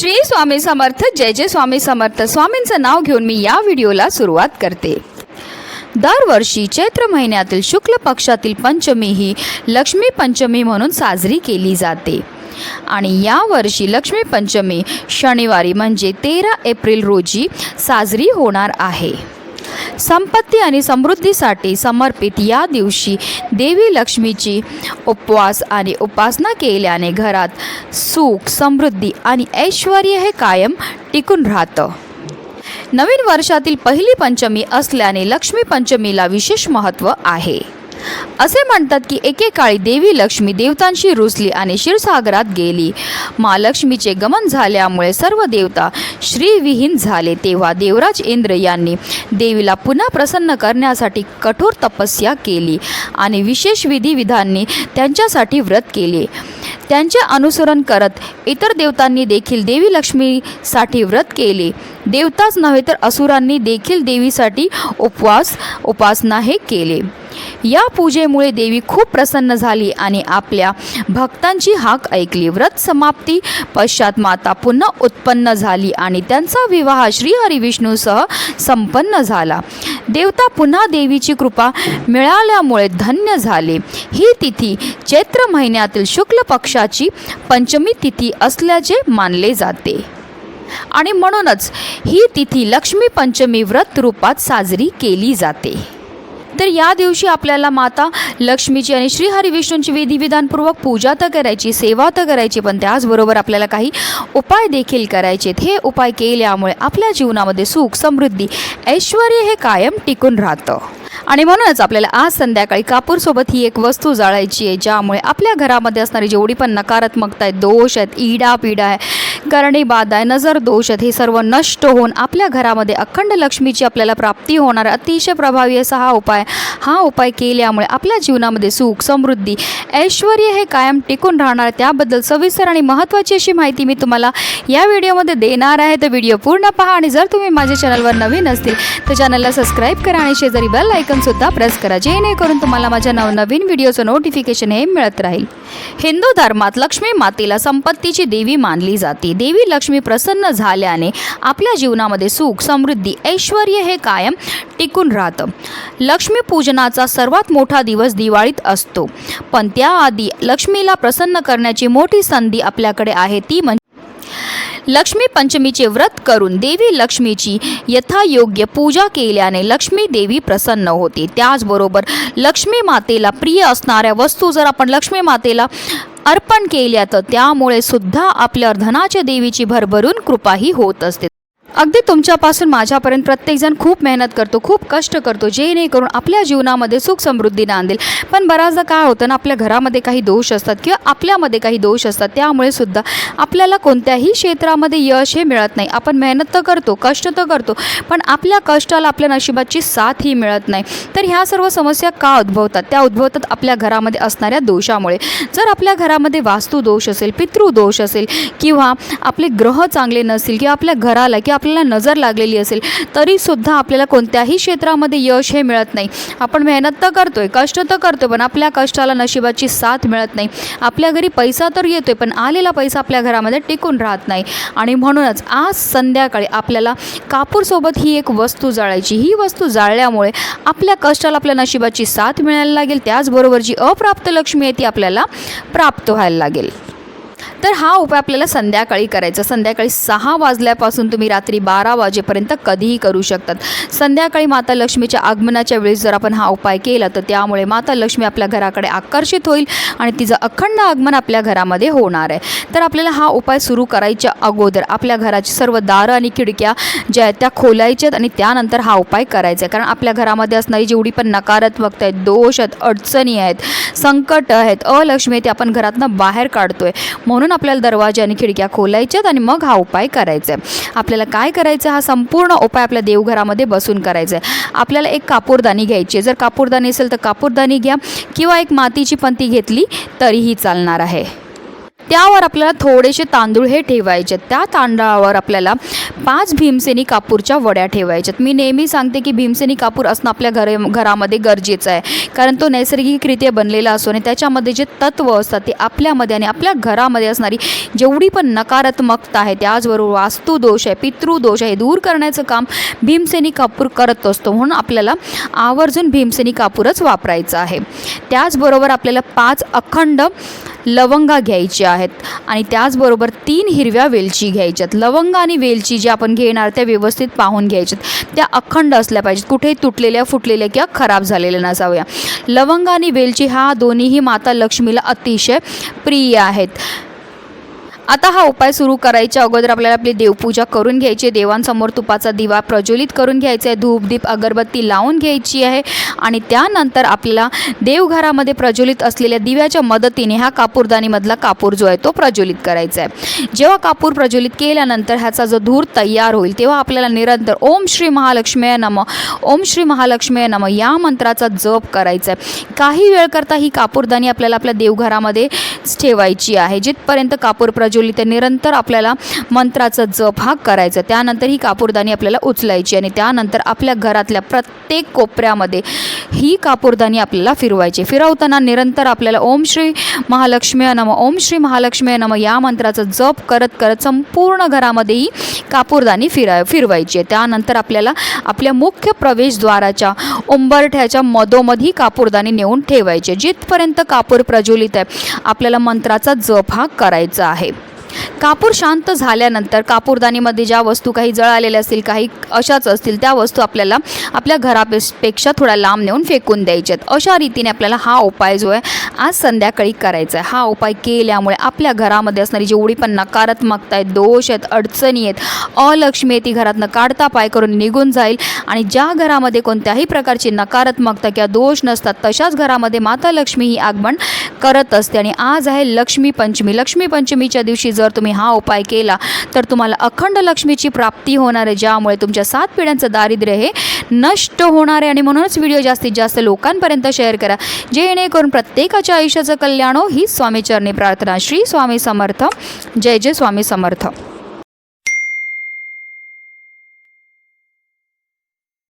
श्री स्वामी समर्थ जय जय स्वामी समर्थ. स्वामींचं नाव घेऊन मी या व्हिडिओला सुरुवात करते. दरवर्षी चैत्र महिन्यातील शुक्ल पक्षातील पंचमी ही लक्ष्मी पंचमी म्हणून साजरी केली जाते. आणि यावर्षी लक्ष्मी पंचमी शनिवारी म्हणजे तेरा एप्रिल रोजी साजरी होणार आहे. संपत्ती आणि समृद्धीसाठी समर्पित या दिवशी देवी लक्ष्मीची उपवास आणि उपासना केल्याने घरात सुख समृद्धी आणि ऐश्वर हे कायम टिकून राहतं. नवीन वर्षातील पहिली पंचमी असल्याने लक्ष्मी पंचमीला विशेष महत्त्व आहे. असे म्हणतात की एकेकाळी देवी लक्ष्मी देवतांशी रुसली आणि क्षीरसागरात गेली. महालक्ष्मीचे गमन झाल्यामुळे सर्व देवता श्रीविहीन झाले. तेव्हा देवराज इंद्र यांनी देवीला पुन्हा प्रसन्न करण्यासाठी कठोर तपस्या केली आणि विशेष विधिविधांनी त्यांच्यासाठी व्रत केले. त्यांचे अनुसरण करत इतर देवतांनी देखील देवी लक्ष्मीसाठी व्रत केले. देवताच नव्हे तर असुरांनी देखील देवीसाठी उपवास उपासना हे केले. या पूजेमुळे देवी खूप प्रसन्न झाली आणि आपल्या भक्तांची हाक ऐकली. व्रत समाप्ती पश्चात माता पुन्हा उत्पन्न झाली आणि त्यांचा विवाह श्रीहरी विष्णूसह संपन्न झाला. देवता पुन्हा देवीची कृपा मिळाल्यामुळे धन्य झाले. ही तिथी चैत्र महिन्यातील शुक्ल पक्षाची पंचमी तिथी असल्याचे मानले जाते. आणि म्हणूनच ही तिथी लक्ष्मी पंचमी व्रत रूपात साजरी केली जाते. तर या दिवशी आपल्याला माता लक्ष्मीची आणि श्रीहरी विष्णूंची विधिविधानपूर्वक पूजा तर करायची सेवा तर करायची पण त्याचबरोबर आपल्याला काही उपाय देखील करायचे हे उपाय केल्यामुळे आपल्या जीवनामध्ये सुख समृद्धी ऐश्वर हे कायम टिकून राहतं. आणि म्हणूनच आपल्याला आज संध्याकाळी कापूरसोबत ही एक वस्तू जाळायची आहे ज्यामुळे आपल्या घरामध्ये असणारी जेवढी पण नकारात्मकता आहेत दोष आहेत इडा पिडा आहे करणी बाधा आहे नजर दोष आहेत हे सर्व नष्ट होऊन आपल्या घरामध्ये अखंड लक्ष्मीची आपल्याला प्राप्ती होणार अतिशय प्रभावी असा हा उपाय हा उपाय केल्यामुळे आपल्या जीवनामध्ये सुख समृद्धी ऐश्वर हे कायम टिकून राहणार आहे. त्याबद्दल सविस्तर आणि महत्त्वाची अशी माहिती मी तुम्हाला या व्हिडिओमध्ये देणार आहे तर व्हिडिओ पूर्ण पहा आणि जर तुम्ही माझ्या चॅनलवर नवीन असतील तर चॅनलला सबस्क्राईब करा आणि शेजारी बेल सुद्धा प्रेस करा. जेणेकरून तुम्हाला माझ्या नवनवीन व्हिडिओचं नोटिफिकेशन हे मिळत राहील. हिंदू धर्मात लक्ष्मी मातेला संपत्तीची देवी मानली जाते. देवी लक्ष्मी प्रसन्न झाल्याने आपल्या जीवनामध्ये सुख समृद्धी ऐश्वर हे कायम टिकून राहतं. लक्ष्मी पूजनाचा सर्वात मोठा दिवस दिवाळीत असतो. पण त्याआधी लक्ष्मीला प्रसन्न करण्याची मोठी संधी आपल्याकडे आहे. ती म्हणजे लक्ष्मी पंचमीचे व्रत करून देवी लक्ष्मीची यथायोग्य पूजा केल्याने लक्ष्मी देवी प्रसन्न होते. त्याचबरोबर लक्ष्मी मातेला प्रिय असणाऱ्या वस्तू जर आपण लक्ष्मी मातेला अर्पण केल्या तर त्यामुळे सुद्धा आपल्या धनाच्या देवीची भरभरून कृपाही होत असते. अगदी तुमच्यापासून माझ्यापर्यंत प्रत्येकजण खूप मेहनत करतो खूप कष्ट करतो जेणेकरून आपल्या जीवनामध्ये सुख समृद्धी नांदेल. पण बऱ्याचदा काय होतं ना आपल्या घरामध्ये काही दोष असतात किंवा आपल्यामध्ये काही दोष असतात त्यामुळे सुद्धा आपल्याला कोणत्याही क्षेत्रामध्ये यश हे मिळत नाही. आपण मेहनत तर करतो कष्ट तर करतो पण आपल्या कष्टाला आपल्या नशिबाची साथ ही मिळत नाही. तर ह्या सर्व समस्या का उद्भवतात? त्या उद्भवतात आपल्या घरामध्ये असणाऱ्या दोषामुळे. जर आपल्या घरामध्ये वास्तू दोष असेल पितृदोष असेल किंवा आपले ग्रह चांगले नसतील किंवा आपल्या घराला किंवा आपल्याला नजर लागलेली असेल तरीसुद्धा आपल्याला कोणत्याही क्षेत्रामध्ये यश हे मिळत नाही. आपण मेहनत तर करतोय कष्ट तर करतोय पण आपल्या कष्टाला नशिबाची साथ मिळत नाही. आपल्या घरी पैसा तर येतोय पण आलेला पैसा आपल्या घरामध्ये टिकून राहत नाही. आणि म्हणूनच आज संध्याकाळी आपल्याला कापूरसोबत ही एक वस्तू जाळायची. ही वस्तू जाळल्यामुळे आपल्या कष्टाला आपल्या नशिबाची साथ मिळायला लागेल. त्याचबरोबर जी अप्राप्त लक्ष्मी आहे ती आपल्याला प्राप्त व्हायला लागेल. तर हा उपाय आपल्याला संध्याकाळी करायचा. संध्याकाळी सहा वाजल्यापासून तुम्ही रात्री बारा वाजेपर्यंत कधीही करू शकतात. संध्याकाळी माता लक्ष्मीच्या आगमनाच्या वेळेस जर आपण हा उपाय केला तर त्यामुळे माता लक्ष्मी आपल्या घराकडे आकर्षित होईल आणि तिचं अखंड आगमन आपल्या घरामध्ये होणार आहे. तर आपल्याला हा उपाय सुरू करायच्या अगोदर आपल्या घराची सर्व दारं आणि खिडक्या ज्या आहेत त्या खोलायच्यात आणि त्यानंतर हा उपाय करायचा आहे. कारण आपल्या घरामध्ये असणारी जेवढी पण नकारात्मकता आहेत दोष आहेत अडचणी आहेत संकट आहेत अलक्ष्मी ते आपण घरातनं बाहेर काढतो आहे म्हणून आपल्याला दरवाजे आणि खिडक्या खोलायच्यात आणि मग हा उपाय करायचा आहे आपल्याला काय करायचं हा संपूर्ण उपाय आपल्या देवघरामध्ये बसून करायचा आहे आपल्याला एक कापूरदानी घ्यायची आहे जर कापूरदानी असेल तर कापूरदानी घ्या किंवा एक मातीची पंती घेतली तरीही चालणार आहे. त्यावर आपल्याला थोडेसे तांदूळ हे ठेवायचे त्या तांदळावर आपल्याला पाच भीमसेनी कापूरच्या वड्या ठेवायच्यात. मी नेहमी सांगते की भीमसेनी कापूर असणं आपल्या घरे घरामध्ये गरजेचं आहे. कारण तो नैसर्गिकरित्या बनलेला असतो आणि त्याच्यामध्ये जे तत्व असतात ते आपल्यामध्ये आणि आपल्या घरामध्ये असणारी जेवढी पण नकारात्मकता आहे त्याचबरोबर वास्तुदोष आहे पितृदोष आहे दूर करण्याचं काम भीमसेनी कापूर करत असतो. म्हणून आपल्याला आवर्जून भीमसेनी कापूरच वापरायचं आहे. त्याचबरोबर आपल्याला पाच अखंड लवंगा घ्यायची आहेत. आणि त्याचबरोबर तीन हिरव्या वेलची घ्यायच्यात लवंग आणि वेलची ज्या आपण घेणार त्या व्यवस्थित पाहून घ्यायच्यात त्या अखंड असल्या पाहिजेत. कुठेही तुटलेल्या फुटलेल्या किंवा खराब झालेल्या नसाव्या. लवंग आणि वेलची हा दोन्हीही माता लक्ष्मीला अतिशय प्रिय आहेत. आता हा उपाय सुरू करायच्या अगोदर आपल्याला आपली देवपूजा करून घ्यायची आहे. देवांसमोर तुपाचा दिवा प्रज्वलित करून घ्यायचा आहे. धूप दीप अगरबत्ती लावून घ्यायची आहे. आणि त्यानंतर आपल्याला देवघरामध्ये प्रज्वलित असलेल्या दिव्याच्या मदतीने हा कापूरदानीमधला कापूर जो आहे तो प्रज्वलित करायचा आहे. जेव्हा कापूर प्रज्वलित केल्यानंतर ह्याचा जो धूर तयार होईल तेव्हा आपल्याला निरंतर ओम श्री महालक्ष्मी नम ओम श्री महालक्ष्मी नम या मंत्राचा जप करायचा आहे. काही वेळ करता ही कापूरदानी आपल्याला आपल्या देवघरामध्ये ठेवायची आहे. जिथपर्यंत कापूर प्रज्वलित ते निरंतर आपल्याला मंत्राचा जप हा करायचा. त्यानंतर ही कापूरदानी आपल्याला उचलायची आणि त्यानंतर आपल्या घरातल्या प्रत्येक कोपऱ्यामध्ये ही कापूरदानी आपल्याला फिरवायची. फिरवताना निरंतर आपल्याला ओम श्री महालक्ष्मी नम ओम श्री महालक्ष्मी नम या मंत्राचा जप करत करत संपूर्ण घरामध्ये ही कापूरदानी फिरा फिरवायची. आहे त्यानंतर आपल्याला आपल्या मुख्य प्रवेशद्वाराच्या उंबरठ्याच्या मधोमध ही कापूरदानी नेऊन ठेवायची. जिथपर्यंत कापूर प्रज्वलित आहे आपल्याला मंत्राचा जप हा करायचा आहे. कापूर शांत झाल्यानंतर कापूरदानीमध्ये ज्या वस्तू काही जळालेल्या असतील काही अशाच असतील त्या वस्तू आपल्याला आपल्या घरापेक्षा थोडा लांब नेऊन फेकून द्यायच्यात अशा रीतीने आपल्याला हा उपाय जो आहे आज संध्याकाळी करायचा आहे. हा उपाय केल्यामुळे आपल्या घरामध्ये असणारी जेवढी पण नकारात्मकता आहेत दोष आहेत अडचणी आहेत अलक्ष्मी आहे ती घरातनं काढता पाय करून निघून जाईल. आणि ज्या घरामध्ये कोणत्याही प्रकारची नकारात्मकता किंवा दोष नसतात तशाच घरामध्ये माता लक्ष्मी ही आगमन करत असते. आणि आज आहे लक्ष्मी पंचमी. लक्ष्मी पंचमीच्या दिवशी जर तुम्ही हा उपाय केला तर तुम्हाला अखंड लक्ष्मीची प्राप्ती होणार आहे. ज्यामुळे तुमच्या सात पिढ्यांचं दारिद्र्य हे नष्ट होणार आहे. आणि म्हणूनच व्हिडिओ जास्तीत जास्त लोकांपर्यंत शेअर करा. जेणेकरून प्रत्येकाच्या आयुष्याचं कल्याण हो. ही स्वामीचरणी प्रार्थना. श्री स्वामी समर्थ. जय जय स्वामी समर्थ.